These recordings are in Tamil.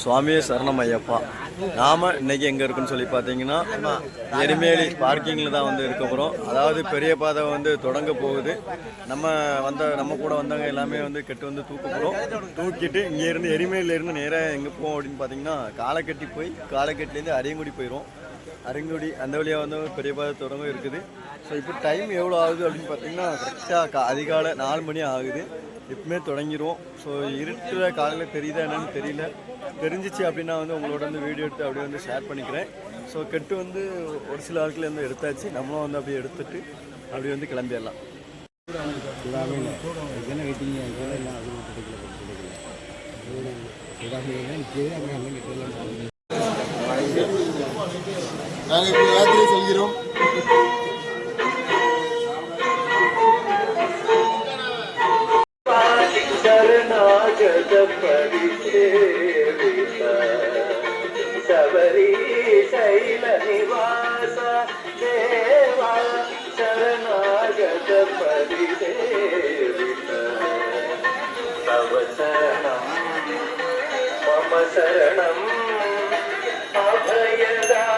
சுவாமியே சரணம் ஐயப்பா. நாம இன்னைக்கு எங்க இருக்குன்னு சொல்லி பார்த்தீங்கன்னா எருமேலி பார்க்கிங்கில் தான் வந்து இருக்க போகிறோம் அதாவது பெரிய பாதை வந்து தொடங்க போகுது. நம்ம வந்த நம்ம கூட வந்தவங்க எல்லாமே வந்து கெட்டு வந்து தூக்க போகிறோம் தூக்கிட்டு இங்கேருந்து எரிமேலிருந்து நேராக எங்கே போவோம் அப்படின்னு பார்த்தீங்கன்னா காலக்கட்டி போய் காலக்கட்டிலேருந்து அரியங்குடி போயிடும் அரியங்குடி அந்த வழியாக வந்து பெரிய பாதை தொடங்க இருக்குது. ஸோ இப்போ டைம் எவ்வளோ ஆகுது அப்படின்னு பார்த்தீங்கன்னா கரெக்டாக அதிகாலை நாலு மணி ஆகுது. இப்பவுமே தொடங்கிடுவோம் ஸோ இருட்டுல காலையில் தெரியுதா என்னன்னு தெரியல. தெரிஞ்சிச்சு அப்படின்னா வந்து உங்களோட வந்து வீடியோ எடுத்து அப்படியே வந்து ஷேர் பண்ணிக்கிறேன். ஸோ கெட்டு வந்து ஒரு சில ஆட்கள் வந்து எடுத்தாச்சு. நம்மளும் வந்து அப்படியே எடுத்துட்டு அப்படியே வந்து கிளம்பிடலாம். நாங்கள் இப்போ யாத்திரை செல்கிறோம். ശരണം. അഭയദാ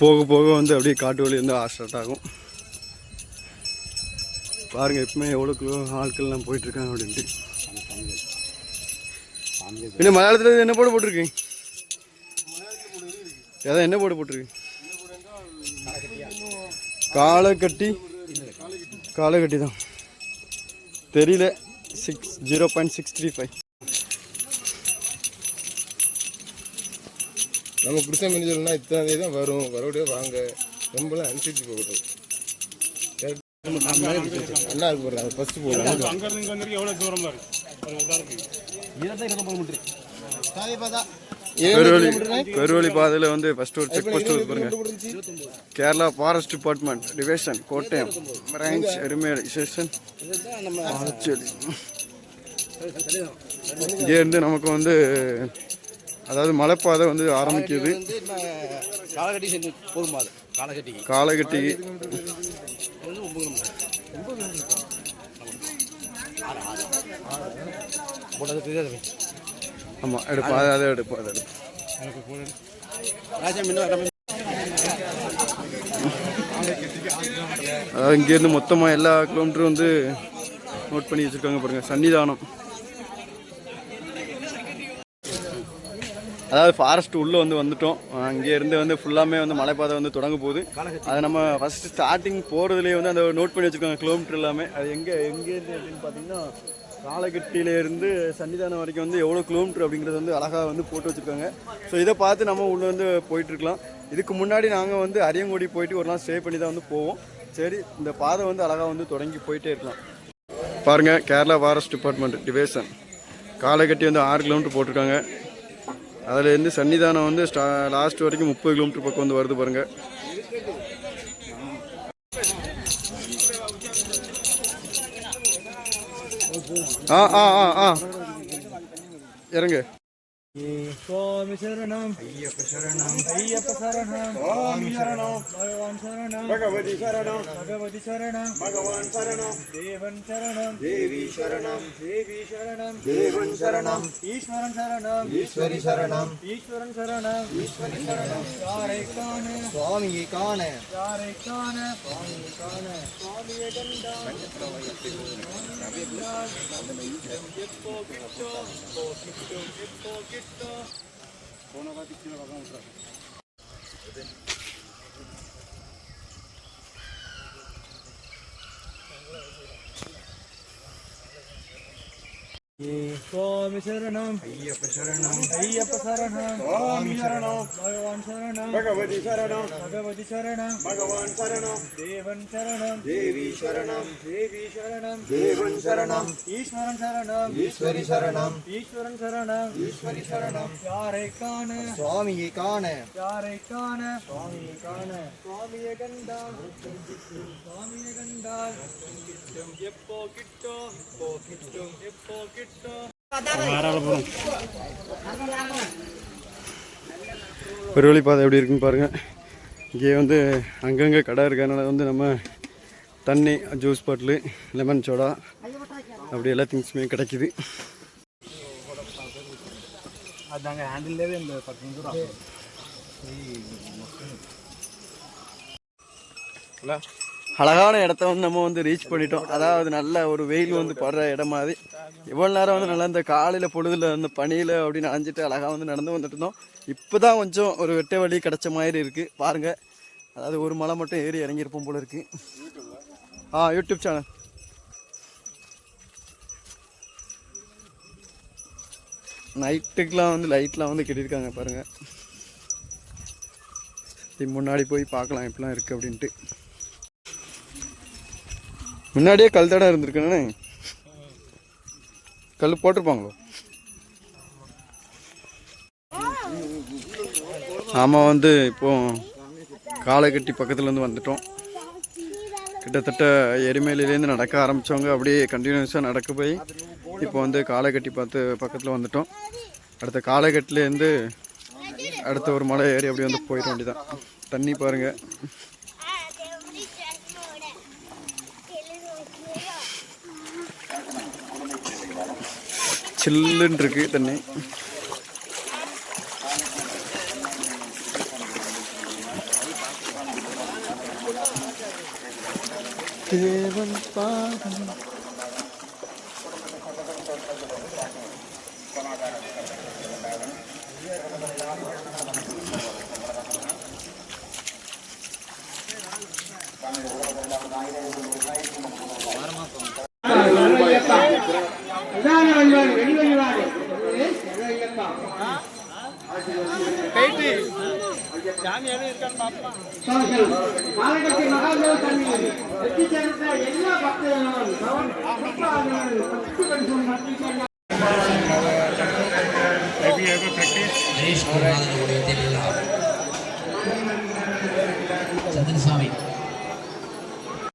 போக போக வந்து அப்படியே காட்டு வழி வந்து ஸ்டார்ட் ஆகும். பாருங்க எப்பவுமே எவ்வளோ ஆட்கள்லாம் போயிட்டு இருக்காங்க அப்படின்ட்டு. இன்னும் மலையாளத்தில் என்ன போட்டு போட்டிருக்கு? ஏதாவது என்ன போட்டு போட்டிருக்கு? காலை கட்டி காலை கட்டி தான் தெரியல. Six zero point six three five. நம்ம குடிசை மேனேஜர்னா இத்தனை தேதி தான் வரும். வரவுடைய வாங்க. ரொம்பலாம் அனுசரிச்சு போகட்டும். அண்ணா இருக்கு பாருங்க அது ஃபர்ஸ்ட் போடுறாங்க அங்கிருந்து இங்க வந்திருக்கு பெருவழி பெருவழி பாதையில் வந்து ஃபர்ஸ்ட் ஒரு செக் போஸ்ட் பாருங்க. Kerala forest department division Kottayam. Branch Erumeli station ஆச்சரி. இங்கேருந்து நமக்கு வந்து அதாவது மலைப்பாதை வந்து ஆரம்பிக்குது. காலகட்டி காலகட்டி. ஆமாம் எடுப்போம். அதை அதை எடுப்போம் அதை அதாவது இங்கேருந்து மொத்தமாக எல்லா கிலோமீட்டரும் வந்து நோட் பண்ணி வச்சுருக்காங்க பாருங்கள் சன்னிதானம். அதாவது ஃபாரஸ்ட் உள்ளே வந்து வந்துட்டோம். அங்கேருந்து வந்து ஃபுல்லாமே வந்து மலைப்பாதை வந்து தொடங்க போகுது. அது நம்ம ஃபஸ்ட்டு ஸ்டார்டிங் போகிறதுலேயே வந்து அந்த நோட் பண்ணி வச்சுருக்காங்க கிலோமீட்டர் எல்லாமே. அது எங்கே எங்கேருந்து அப்படின்னு பார்த்தீங்கன்னா காலகட்டியிலேருந்து சன்னிதானம் வரைக்கும் வந்து எவ்வளோ கிலோமீட்டர் அப்படிங்கிறது வந்து அழகாக வந்து போட்டு வச்சுருக்காங்க. ஸோ இதை பார்த்து நம்ம உள்ளே வந்து போயிட்டுருக்கலாம் இதுக்கு முன்னாடி நாங்கள் வந்து அரியங்குடி போயிட்டு ஒரு நாள் ஸ்டே பண்ணி தான் வந்து போவோம். சரி இந்த பாதை வந்து அழகாக வந்து தொடங்கி போயிட்டே இருக்கலாம். பாருங்கள் கேரளா ஃபாரஸ்ட் டிபார்ட்மெண்ட் டிவிஷன் காலைக்கட்டி வந்து ஆறு கிலோமீட்டர் போட்டிருக்காங்க. அதுலேருந்து சன்னிதானம் வந்து ஸ்டா லாஸ்ட் வரைக்கும் முப்பது கிலோமீட்டர் பக்கம் வந்து வருது பாருங்கள் ஆ ஆ ஆ ஆ. இறங்கு. சுவாமி சரணம் ஐயப்ப சரணம் ஐயப்ப சரணம் சுவாமி சரணம் பகவான் சரணம் பகவதி சரணம் பகவதி சரணம் பகவான் சரணம் தேவன் சரணம் தேவி சரணம் தேவி சரணம் தேவன் சரணம் ஈஸ்வரன் சரணம் ஈஸ்வரி சரணம் ஈஸ்வரன் சரணம் ஈஸ்வரி சரணம் யாரை காண சுவாமியை காண யாரை காண சுவாமியை காண சுவாமியை கண்டான் எப்போ கிட்டோ எப்போ கிட்டோ எப்போ கிட்டோ சுவாமி சரணம் ஐயப்ப சரணம் ஐயப்ப சரணம் சுவாமி சரணம் பகவான் சரணம் பகவதி சரணம் பகவதி சரணம் பகவான் சரணம் தேவன் சரணம் தேவி சரணம் தேவி சரணம் தேவன் சரணம் ஈஸ்வரன் சரணம் ஈஸ்வரி சரணம் ஈஸ்வரன் சரணம் ஈஸ்வரி சரணம் யாரை காண சுவாமியை காண யாரை காண சுவாமியை காண சுவாமியை கண்டால் சுவாமியை கண்டால் எப்போ கிட்டோ எப்போ கிட்டும் எப்போ கிட்டோ நாராயணபுரம் ஒரு வழி பாதை எப்படி இருக்குன்னு பாருங்கள் இங்கே வந்து அங்கங்கே கடை இருக்கறனால வந்து நம்ம தண்ணி ஜூஸ் பாட்டிலு லெமன் சோடா அப்படி எல்லா திங்ஸுமே கிடைக்குது. அதாங்க ஹேண்டில்லே இந்த பத்து நிமிஷம் அழகான இடத்த வந்து நம்ம வந்து ரீச் பண்ணிட்டோம். அதாவது நல்ல ஒரு வெயில் வந்து படுற இடம் மாதிரி இவ்வளோ நேரம் வந்து நல்லா இந்த காலையில் பொழுதுல அந்த பனியில் அப்படி நனைஞ்சிட்டு அழகாக வந்து நடந்து வந்துட்டு இருந்தோம். இப்போ தான் கொஞ்சம் ஒரு வெட்ட வழி கிடச்ச மாதிரி இருக்குது பாருங்கள் அதாவது ஒரு மலை மட்டும் ஏறி இறங்கியிருப்போம் போல இருக்குது ஆ யூடியூப் சேனல் நைட்டுக்கெலாம் வந்து லைட்லாம் வந்து கட்டியிருக்காங்க பாருங்கள் முன்னாடி போய் பார்க்கலாம் இப்படிலாம் இருக்குது அப்படின்ட்டு. முன்னாடியே கல் தடம் இருந்திருக்குண்ணே கல் போட்டிருப்பாங்களோ? நாம் வந்து இப்போ காலைக்கட்டி பக்கத்துலேருந்து வந்துட்டோம். கிட்டத்தட்ட எரிமேலிலேருந்து நடக்க ஆரம்பித்தவங்க அப்படியே கண்டினியூஸாக நடக்க போய் இப்போ வந்து காலைக்கட்டி பார்த்து பக்கத்தில் வந்துட்டோம். அடுத்த காலைக்கட்டிலேருந்து அடுத்த ஒரு மலை ஏறி அப்படியே வந்து போயிட வேண்டியதான் தண்ணி பாருங்கள் சில்லுன்னு இருக்கு தண்ணி. தேவன் பாதம். வெளிவராது வெளிவராது மாவட்டத்தில் மகாதேவ தண்ணி வெற்றி சேர்ந்த எல்லா பக்தர்களும்